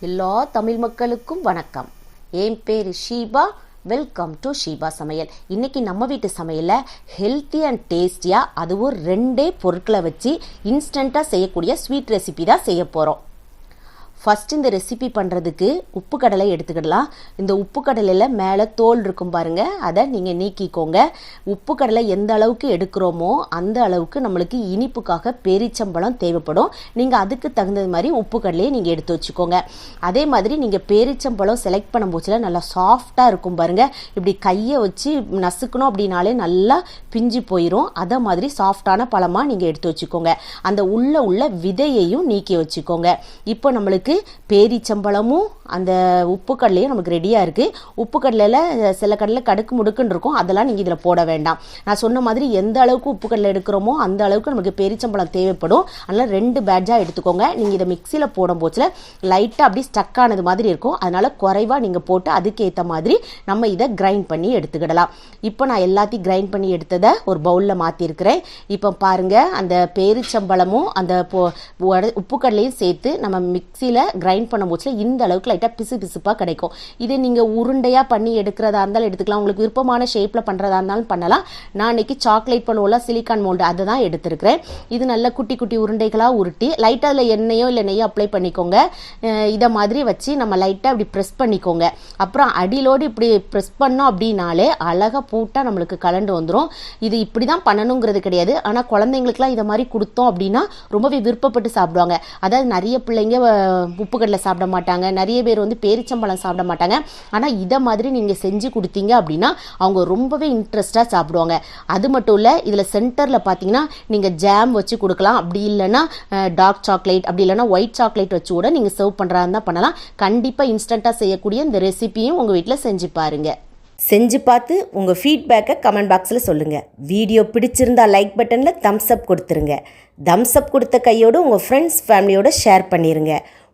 எல்லா தமிழ் மக்களுக்கும் வணக்கம். என் பேர் ஷீபா. வெல்கம் டு ஷீபா சமையல். இன்னைக்கு நம்ம வீட்டு சமையலில் ஹெல்த்தி அண்ட் டேஸ்டியாக அதுவும் ரெண்டே பொருட்களை வச்சு இன்ஸ்டண்ட்டாக செய்யக்கூடிய ஸ்வீட் ரெசிபி தான் செய்ய போகிறோம் ஃபஸ்ட் இந்த ரெசிபி பண்ணுறதுக்கு உப்பு கடலை எடுத்துக்கிடலாம். இந்த உப்பு கடலையில் மேலே தோல் இருக்கும் பாருங்கள் அதை நீங்கள் நீக்கிக்கோங்க. உப்பு கடலை எந்த அளவுக்கு எடுக்கிறோமோ அந்த அளவுக்கு நம்மளுக்கு இனிப்புக்காக பேரிச்சம்பழம் தேவைப்படும். நீங்கள் அதுக்கு தகுந்தது மாதிரி உப்பு கடலையை நீங்கள் எடுத்து வச்சுக்கோங்க. அதே மாதிரி நீங்கள் பேரிச்சம்பழம் செலக்ட் பண்ணும் போச்சுல நல்லா சாஃப்டாக இருக்கும் பாருங்கள் இப்படி கையை வச்சு நசுக்கணும் அப்படின்னாலே நல்லா பிஞ்சு போயிடும் அதை மாதிரி சாஃப்டான பழமாக நீங்கள் எடுத்து வச்சுக்கோங்க. அந்த உள்ள உள்ள விதையையும் நீக்கி வச்சுக்கோங்க. இப்போ நம்மளுக்கு பேரிச்சம்பழமும் அந்த உப்பு கடலையும் நமக்கு ரெடியாக இருக்குது உப்பு கடலையில் சில கடலை கடுக்கு முடுக்குன்னு இருக்கும். அதெல்லாம் நீங்கள் இதில் போட வேண்டாம். நான் சொன்ன மாதிரி எந்த அளவுக்கு உப்பு கடலை எடுக்கிறோமோ அந்த அளவுக்கு நமக்கு பேரிச்சம்பழம் தேவைப்படும். அதனால் ரெண்டு பேட்ஜாக எடுத்துக்கோங்க. நீங்கள் இதை மிக்சியில் போடும் போச்சில் லைட்டாக அப்படி ஸ்டக் ஆனது மாதிரி இருக்கும். அதனால் குறைவாக நீங்கள் போட்டு அதுக்கேற்ற மாதிரி நம்ம இதை கிரைண்ட் பண்ணி எடுத்துக்கிடலாம். இப்போ நான் எல்லாத்தையும் கிரைண்ட் பண்ணி எடுத்ததை ஒரு பவுலில் மாற்றிருக்கிறேன் இப்போ பாருங்கள் அந்த பேரிச்சம்பழமும் அந்த உப்பு கடலையும் சேர்த்து நம்ம மிக்சியில் கிரைண்ட் பண்ணும் போச்சில் இந்த அளவுக்கு லைட்டாக பிசு பிசுப்பாக கிடைக்கும். இது நீங்கள் உருண்டையாக பண்ணி எடுக்கிறதா இருந்தாலும் எடுத்துக்கலாம். உங்களுக்கு விருப்பமான ஷேப்பில் பண்ணுறதா இருந்தாலும் பண்ணலாம். நான் இன்னைக்கு சாக்லேட் பண்ணுவோம்ல சிலிக்கான் மோல்டு அதை தான் எடுத்திருக்கிறேன். இது நல்ல குட்டி குட்டி உருண்டைகளாக உருட்டி லைட்டாக அதில் எண்ணெயோ இல்லை நெய்யோ அப்ளை பண்ணிக்கோங்க. இதை மாதிரி வச்சு நம்ம லைட்டாக இப்படி ப்ரெஸ் பண்ணிக்கோங்க. அப்புறம் அடியிலோடு இப்படி ப்ரெஸ் பண்ணோம் அப்படின்னாலே அழகாக பூட்டாக நம்மளுக்கு கலண்டு வந்துடும் இது இப்படி தான் பண்ணணுங்கிறது கிடையாது. ஆனால் குழந்தைங்களுக்குலாம் இதை மாதிரி கொடுத்தோம் அப்படின்னா ரொம்பவே விருப்பப்பட்டு சாப்பிடுவாங்க. அதாவது நிறைய பிள்ளைங்க உப்பு கடலை சாப்பிட மாட்டாங்க. நிறைய பேர் வந்து பேரிச்சம்பழம் சாப்பிட மாட்டாங்க. ஆனால் இதை மாதிரி நீங்கள் செஞ்சு கொடுத்தீங்க அப்படின்னா அவங்க ரொம்பவே இன்ட்ரெஸ்டாக சாப்பிடுவாங்க. அது மட்டும் இல்லை இதில் சென்டரில் பார்த்தீங்கன்னா நீங்கள் ஜாம் வச்சு கொடுக்கலாம். அப்படி இல்லைன்னா டார்க் சாக்லேட் அப்படி இல்லைன்னா ஒயிட் சாக்லேட் வச்சு கூட நீங்கள் சர்வ் பண்ணுறா இருந்தால் பண்ணலாம். கண்டிப்பாக இன்ஸ்டண்ட்டாக செய்யக்கூடிய இந்த ரெசிபியும் உங்கள் வீட்டில் செஞ்சு பாருங்க. செஞ்சு பார்த்து உங்கள் ஃபீட்பேக்கை கமெண்ட் பாக்ஸில் சொல்லுங்கள் வீடியோ பிடிச்சிருந்தா லைக் பட்டனில் தம்ஸ் அப் கொடுத்துருங்க. தம்ஸ் அப் கொடுத்த கையோடு உங்கள் ஃப்ரெண்ட்ஸ் ஃபேமிலியோட ஷேர் பண்ணிடுங்க